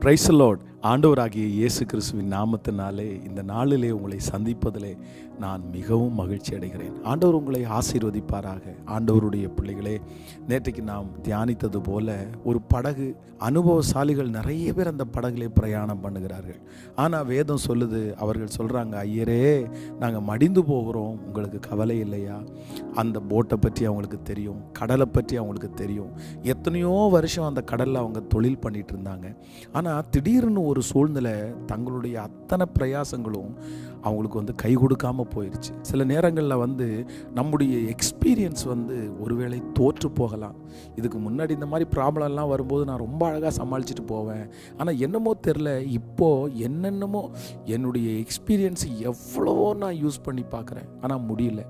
Price Lord ஆண்டவராகிய இயேசு கிறிஸ்துவின் நாமத்தினாலே இந்த நாளிலே உங்களை சந்திப்பதிலே நான் மிகவும் மகிழ்ச்சி அடைகிறேன். ஆண்டவர் உங்களை ஆசீர்வதிப்பாராக. ஆண்டவருடைய பிள்ளைகளே நேற்றைக்கு நாம் தியானித்தது போல ஒரு படகு அனுபவசாலிகள் நிறைய பேர் அந்த படகுலே பிரயாணம் பண்ணுகிறார்கள். ஆனால் வேதம் சொல்லுது அவர்கள் சொல்கிறாங்க ஐயரே நாங்கள் மடிந்து போகிறோம். உங்களுக்கு கவலை இல்லையா? அந்த போட்டை பற்றி அவங்களுக்கு தெரியும் கடலை பற்றி அவங்களுக்கு தெரியும். எத்தனையோ வருஷம் அந்த கடலில் அவங்க தொழில் பண்ணிட்டு இருந்தாங்க. ஆனால் திடீர்னு ஒரு சூழ்நிலை தங்களுடைய அத்தனை பிரயாசங்களும் அவங்களுக்கு வந்து கை கொடுக்காமல் போயிடுச்சு சில நேரங்களில் வந்து நம்முடைய எக்ஸ்பீரியன்ஸ் வந்து ஒருவேளை தோற்று போகலாம். இதுக்கு முன்னாடி இந்த மாதிரி ப்ராப்ளம்லாம் வரும்போது நான் ரொம்ப அழகாக சமாளிச்சுட்டு போவேன். ஆனால் என்னமோ தெரில இப்போது என்னென்னமோ என்னுடைய எக்ஸ்பீரியன்ஸ் எவ்வளவோ நான் யூஸ் பண்ணி பார்க்குறேன். ஆனால் முடியல.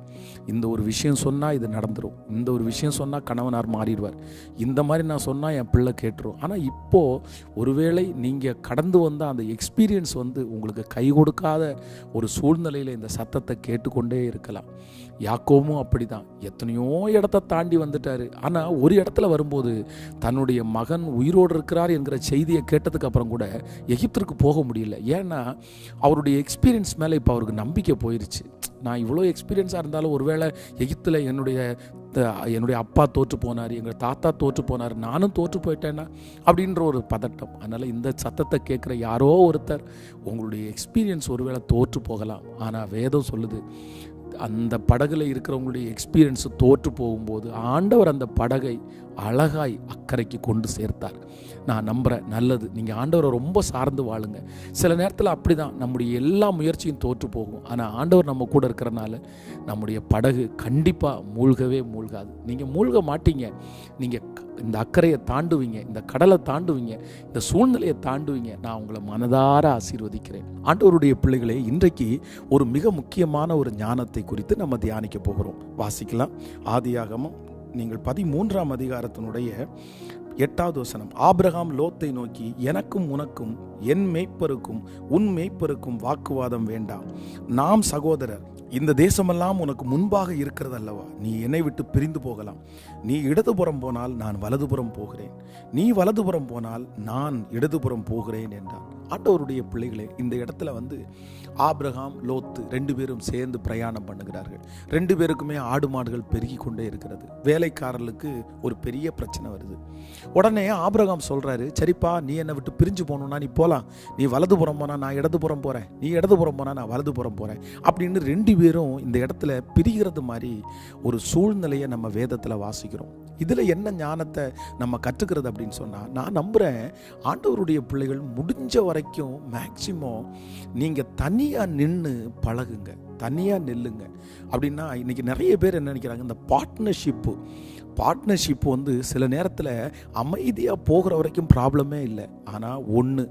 இந்த ஒரு விஷயம் சொன்னால் இது நடந்துடும் இந்த ஒரு விஷயம் சொன்னால் கணவனார் மாறிடுவார். இந்த மாதிரி நான் சொன்னால் என் பிள்ளை கேட்டுரும். ஆனால் இப்போது ஒருவேளை நீங்கள் கடந்து வந்த அந்த எக்ஸ்பீரியன்ஸ் வந்து உங்களுக்கு கை கொடுக்காத ஒரு சூழ்நிலையில் இந்த சத்தத்தை கேட்டுக்கொண்டே இருக்கலாம். யாக்கோவும் அப்படி தான் எத்தனையோ இடத்த தாண்டி வந்துட்டார். ஆனால் ஒரு இடத்துல வரும்போது தன்னுடைய மகன் உயிரோடு இருக்கிறார் என்கிற செய்தியை கேட்டதுக்கு அப்புறம் கூட எகிப்திற்கு போக முடியல. ஏன்னா அவருடைய எக்ஸ்பீரியன்ஸ் மேலே இப்போ அவருக்கு நம்பிக்கை போயிடுச்சு நான் இவ்வளோ எக்ஸ்பீரியன்ஸாக இருந்தாலும் ஒருவேளை எகிப்தில் என்னுடைய த- என்னுடைய அப்பா தோற்று போனார் எங்கள் தாத்தா தோற்று போனார் நானும் தோற்று போயிட்டேன்னா அப்படின்ற ஒரு பதட்டம். அதனால் இந்த சத்தத்தை கேட்குற யாரோ ஒருத்தர் உங்களுடைய எக்ஸ்பீரியன்ஸ் ஒருவேளை தோற்று போகலாம். ஆனால் வேதம் சொல்லுது அந்த படகுல இருக்கிறவங்களுடைய எக்ஸ்பீரியன்ஸ் தோற்று போகும்போது ஆண்டவர் அந்த படகை அழகாய் அக்கறைக்கு கொண்டு சேர்த்தார். நான் நம்புகிறேன் நல்லது. நீங்கள் ஆண்டவரை ரொம்ப சார்ந்து வாழுங்க. சில நேரத்தில் அப்படி தான் நம்முடைய எல்லா முயற்சியும் தோற்று போகும். ஆனால் ஆண்டவர் நம்ம கூட இருக்கிறனால நம்முடைய படகு கண்டிப்பாக மூழ்கவே மூழ்காது. நீங்கள் மூழ்க மாட்டீங்க. நீங்கள் இந்த அக்கறையை தாண்டுவீங்க. இந்த கடலை தாண்டுவீங்க. இந்த சூழ்நிலையை தாண்டுவீங்க. நான் உங்களை மனதார ஆசீர்வதிக்கிறேன். ஆண்டவருடைய பிள்ளைகளே இன்றைக்கு ஒரு மிக முக்கியமான ஒரு ஞானத்தை குறித்து நம்ம தியானிக்க போகிறோம். வாசிக்கலாம். ஆதியாகமும் நீங்கள் பதிமூன்றாம் அதிகாரத்தினுடைய எட்டாவது வசனம் ஆபிரகாம் லோத்தை நோக்கி எனக்கும் உனக்கும் என் மேய்ப்பருக்கும் உன் மேய்ப்பருக்கும் வாக்குவாதம் வேண்டாம். நாம் சகோதரர் இந்த தேசமெல்லாம் உனக்கு முன்பாக இருக்கிறது அல்லவா நீ என்னை விட்டு பிரிந்து போகலாம். நீ இடதுபுறம் போனால் நான் வலதுபுறம் போகிறேன். நீ வலதுபுறம் போனால் நான் இடதுபுறம் போகிறேன் என்றான். ஆட்டோருடைய பிள்ளைகளே இந்த இடத்துல வந்து ஆப்ரஹாம் லோத்து ரெண்டு பேரும் சேர்ந்து பிரயாணம் பண்ணுகிறார்கள். ரெண்டு பேருக்குமே ஆடு மாடுகள் பெருகி கொண்டே இருக்கிறது. வேலைக்காரர்களுக்கு ஒரு பெரிய பிரச்சனை வருது. உடனே ஆபிரகாம் சொல்கிறாரு சரிப்பா நீ என்னை விட்டு பிரிஞ்சு போகணும்னா நீ போகலாம் நீ வலதுபுறம் போனால் நான் இடதுபுறம் போகிறேன் நீ இடதுபுறம் போனால் நான் வலதுபுறம் போகிறேன் அப்படின்னு ரெண்டு பேரும் இந்த இடத்துல பிரிகிறது மாதிரி ஒரு சூழ்நிலையை நம்ம வேதத்தில் வாசிக்கிறோம். இதில் என்ன ஞானத்தை நம்ம கற்றுக்கிறது அப்படின்னு சொன்னால் நான் நம்புகிறேன் ஆண்டவருடைய பிள்ளைகள் முடிஞ்ச வரைக்கும் மேக்சிமம் நீங்கள் தனியாக நின்று பழகுங்க. தனியாக நில்லுங்க. அப்படின்னா இன்றைக்கி நிறைய பேர் என்ன நினைக்கிறாங்க இந்த பார்ட்னர்ஷிப்பு பார்ட்னர்ஷிப் வந்து சில நேரத்தில் அமைதியாக போகிற வரைக்கும் ப்ராப்ளமே இல்லை. ஆனால் ஒன்று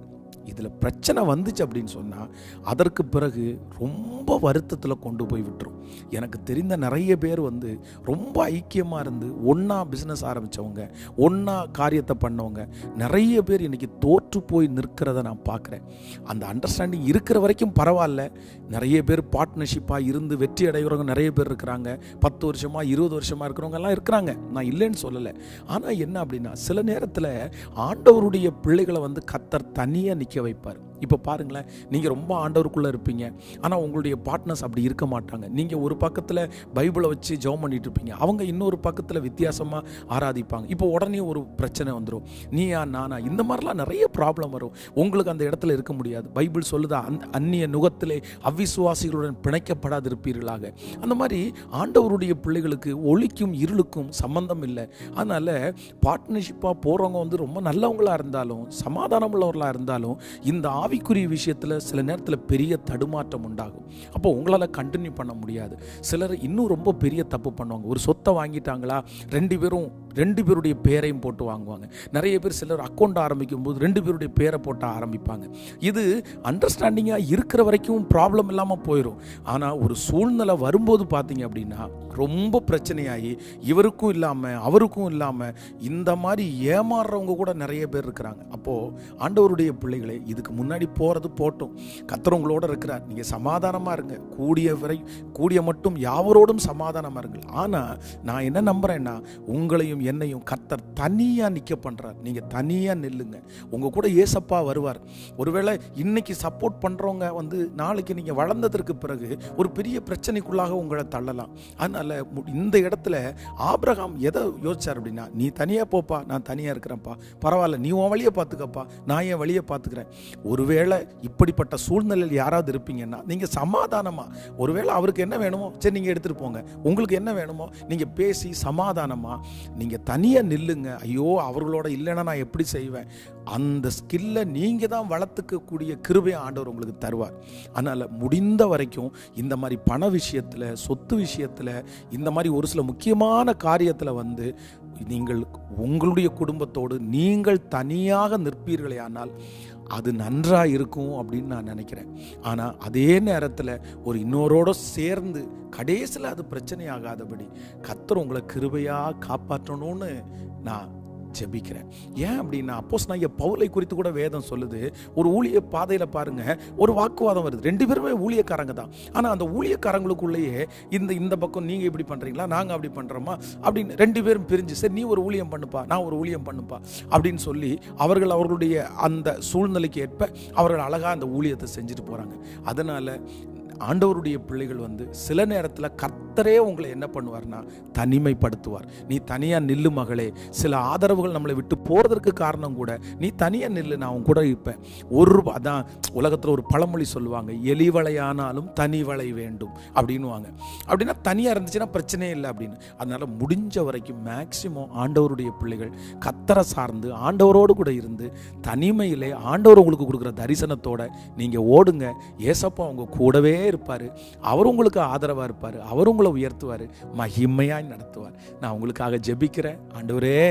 இதில் பிரச்சனை வந்துச்சு அப்படின்னு சொன்னால் அதற்கு பிறகு ரொம்ப வருத்தத்தில் கொண்டு போய் விட்டுரும். எனக்கு தெரிந்த நிறைய பேர் வந்து ரொம்ப ஐக்கியமாக இருந்து ஒன்றா பிஸ்னஸ் ஆரம்பித்தவங்க ஒன்றா காரியத்தை பண்ணவங்க நிறைய பேர் இன்றைக்கி தோற்று போய் நிற்கிறத நான் பார்க்குறேன். அந்த அண்டர்ஸ்டாண்டிங் இருக்கிற வரைக்கும் பரவாயில்ல. நிறைய பேர் பார்ட்னர்ஷிப்பாக இருந்து வெற்றி அடைகிறவங்க நிறைய பேர் இருக்கிறாங்க. பத்து வருஷமாக இருபது வருஷமாக இருக்கிறவங்க எல்லாம் இருக்கிறாங்க. நான் இல்லைன்னு சொல்லலை. ஆனால் என்ன அப்படின்னா சில நேரத்தில் ஆண்டவருடைய பிள்ளைகளை வந்து கத்தர் தனியாக நிற்க வைப்பார். இப்போ பாருங்களேன் நீங்கள் ரொம்ப ஆண்டவருக்குள்ளே இருப்பீங்க. ஆனால் உங்களுடைய பார்ட்னர்ஸ் அப்படி இருக்க மாட்டாங்க. நீங்கள் ஒரு பக்கத்தில் பைபிளை வச்சு ஜெபம் பண்ணிட்டு இருப்பீங்க. அவங்க இன்னொரு பக்கத்தில் வித்தியாசமாக ஆராதிப்பாங்க. இப்போ உடனே ஒரு பிரச்சனை வந்துடும் நீயா நானா? இந்த மாதிரிலாம் நிறைய ப்ராப்ளம் வரும். உங்களுக்கு அந்த இடத்துல இருக்க முடியாது. பைபிள் சொல்லுதா அந்த அந்நிய நுகத்திலே அவ்விசுவாசிகளுடன் பிணைக்கப்படாது இருப்பீர்களாக அந்த மாதிரி ஆண்டவருடைய பிள்ளைகளுக்கு ஒளிக்கும் இருளுக்கும் சம்பந்தம் இல்லை. அதனால் பார்ட்னர்ஷிப்பாக போகிறவங்க வந்து ரொம்ப நல்லவங்களாக இருந்தாலும் சமாதானம் உள்ளவர்களாக இருந்தாலும் இந்த ஆவிக்குரிய விஷயத்தில் சில நேரத்தில் பெரிய தடுமாற்றம் உண்டாகும். அப்போ உங்களால் கண்டினியூ பண்ண முடியாது. சிலர் இன்னும் ரொம்ப பெரிய தப்பு பண்ணுவாங்க. ஒரு சொத்தை வாங்கிட்டாங்களா? ரெண்டு பேரும் ரெண்டு பேருடைய பேரையும் போட்டு வாங்குவாங்க. நிறைய பேர் சிலர் அக்கௌண்ட் ஆரம்பிக்கும் போது ரெண்டு பேருடைய பேரை போட்டு ஆரம்பிப்பாங்க. இது அண்டர்ஸ்டாண்டிங்காக இருக்கிற வரைக்கும் ப்ராப்ளம் இல்லாமல் போயிடும் ஆனால் ஒரு சூழ்நிலை வரும்போது பார்த்தீங்க அப்படின்னா ரொம்ப பிரச்சனையாகி இவருக்கும் இல்லாமல் அவருக்கும் இல்லாமல் இந்த மாதிரி ஏமாறுறவங்க கூட நிறைய பேர் இருக்கிறாங்க. அப்போது ஆண்டவருடைய பிள்ளைகளை இதுக்கு முன்னாடி போகிறது போட்டோம். கத்துறவங்களோட இருக்கிறார். நீங்கள் சமாதானமாக இருங்க. கூடிய வரை கூடிய மட்டும் யாவரோடும் சமாதானமாக இருங்கள். ஆனால் நான் என்ன நம்புகிறேன்னா உங்களையும் உங்களையும் என்னையும் கர்த்தர் தனியாக நிற்க பண்ணுறார் நீங்கள் தனியாக நில்லுங்க. உங்கள் கூட ஏசப்பா வருவார். ஒருவேளை இன்னைக்கு சப்போர்ட் பண்ணுறவங்க வந்து நாளைக்கு நீங்கள் வளர்ந்ததற்கு பிறகு ஒரு பெரிய பிரச்சனைக்குள்ளாக உங்களை தள்ளலாம். அதனால் மு- இந்த இடத்துல ஆபிரகாம் எதை யோசிச்சார் அப்படின்னா நீ தனியாக போப்பா நான் தனியாக இருக்கிறேன்ப்பா. பரவாயில்ல நீ உன் வழியை பார்த்துக்கப்பா. நான் என் வழியை பார்த்துக்கிறேன். ஒருவேளை இப்படிப்பட்ட சூழ்நிலையில் யாராவது இருப்பீங்கன்னா நீங்கள் சமாதானமாக ஒருவேளை அவருக்கு என்ன வேணுமோ சரி நீங்கள் எடுத்துகிட்டு போங்க. உங்களுக்கு என்ன வேணுமோ நீங்கள் பேசி சமாதானமாக நீங்கள் தனியாக நில்லுங்க. ஐயோ அவர்களோட இல்லைன்னா நான் எப்படி செய்வேன்? அந்த ஸ்கில்லை நீங்கள் தான் வளர்த்துக்கக்கூடிய கிருபை ஆண்டவர் உங்களுக்கு தருவார். அதனால் முடிந்த வரைக்கும் இந்த மாதிரி பண விஷயத்தில் சொத்து விஷயத்தில் இந்த மாதிரி ஒரு சில முக்கியமான காரியத்தில் வந்து நீங்கள் உங்களுடைய குடும்பத்தோடு நீங்கள் தனியாக நிற்பீர்களே ஆனால் அது நன்றாக இருக்கும் அப்படின்னு நான் நினைக்கிறேன். ஆனால் அதே நேரத்தில் ஒரு இன்னொரோட சேர்ந்து கடைசியில் அது பிரச்சனையாகாதபடி கத்தர் உங்களை கிருபையாக காப்பாற்றணும்னு நான் ஜெபிக்கிறேன். ஏன் அப்படின்னா அப்போஸ் நான் பவுலை குறித்து கூட வேதம் சொல்லுது. ஒரு ஊழிய பாதையில் பாருங்க ஒரு வாக்குவாதம் வருது. ரெண்டு பேருமே ஊழியக்காரங்க தான். ஆனால் அந்த ஊழியக்காரங்களுக்குள்ளேயே இந்த இந்த பக்கம் நீங்கள் இப்படி பண்ணுறீங்களா நாங்கள் அப்படி பண்ணுறோமா அப்படின்னு ரெண்டு பேரும் பிரிஞ்சு சரி நீ ஒரு ஊழியம் பண்ணுப்பா நான் ஒரு ஊழியம் பண்ணுப்பா அப்படின்னு சொல்லி அவர்கள் அவர்களுடைய அந்த சூழ்நிலைக்கு ஏற்ப அவர்கள் அழகாக அந்த ஊழியத்தை செஞ்சுட்டு போகிறாங்க அதனால் ஆண்டவருடைய பிள்ளைகள் வந்து சில நேரத்தில் கர்த்தரே உங்களை என்ன பண்ணுவார்னா தனிமைப்படுத்துவார். நீ தனியாக நில்லு மகளே. சில ஆதரவுகள் நம்மளை விட்டு போகிறதற்கு காரணம் கூட நீ தனியாக நில்லு நான் உன் கூட இருப்பேன். ஒரு அதான் உலகத்தில் ஒரு பழமொழி சொல்லுவாங்க எலிவளையானாலும் தனி வளை வேண்டும் அப்படின்னுவாங்க. அப்படின்னா தனியாக இருந்துச்சுன்னா பிரச்சனையே இல்லை அப்படின்னு. அதனால் முடிஞ்ச வரைக்கும் மேக்சிமம் ஆண்டவருடைய பிள்ளைகள் கத்தரை சார்ந்து ஆண்டவரோடு கூட இருந்து தனிமையிலே ஆண்டவர் உங்களுக்கு கொடுக்குற தரிசனத்தோட நீங்கள் ஓடுங்க. ஏசப்பா அவங்க கூடவே இருப்பார். அவர் உங்களுக்கு ஆதரவாக இருப்பார். அவர் உங்களை உயர்த்துவார். மகிமையாய் நடத்துவார். நான் உங்களுக்காக ஜெபிக்கிறேன். ஆண்டவரே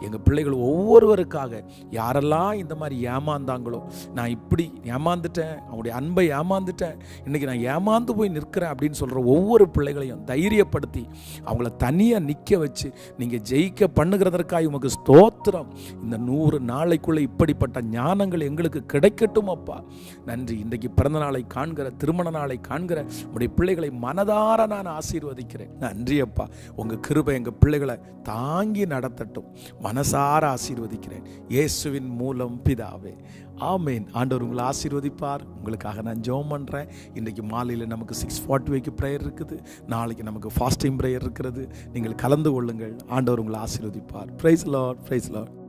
எங்கள் பிள்ளைகள் ஒவ்வொருவருக்காக யாரெல்லாம் இந்த மாதிரி ஏமாந்தாங்களோ நான் இப்படி ஏமாந்துட்டேன். அவங்களுடைய அன்பை ஏமாந்துட்டேன். இன்றைக்கி நான் ஏமாந்து போய் நிற்கிறேன் அப்படின்னு சொல்கிற ஒவ்வொரு பிள்ளைகளையும் தைரியப்படுத்தி அவங்கள தனியாக நிற்க வச்சு நீங்கள் ஜெயிக்க பண்ணுகிறதற்காக உமக்கு ஸ்தோத்திரம். இந்த நூறு நாளைக்குள்ளே இப்படிப்பட்ட ஞானங்கள் எங்களுக்கு கிடைக்கட்டும் அப்பா நன்றி. இன்றைக்கு பிறந்த நாளை காண்கிற திருமண நாளை காண்கிற உடைய பிள்ளைகளை மனதார நான் ஆசீர்வதிக்கிறேன். நன்றி அப்பா. உங்கள் கிருபை எங்கள் பிள்ளைகளை தாங்கி நடத்தட்டும். மனசார ஆசீர்வதிக்கிறேன். இயேசுவின் மூலம் பிதாவே. ஆமேன். ஆண்டவர் உங்களை ஆசீர்வதிப்பார். உங்களுக்காக நான் ஜெபம் பண்ணுறேன் இன்றைக்கு மாலையில் நமக்கு சிக்ஸ் ஃபார்ட்டி வைக்கு ப்ரேயர் இருக்குது. நாளைக்கு நமக்கு ஃபாஸ்டிங் ப்ரேயர் இருக்கிறது. நீங்கள் கலந்து கொள்ளுங்கள். ஆண்டவர் உங்களை ஆசீர்வதிப்பார். Price Lord price Lord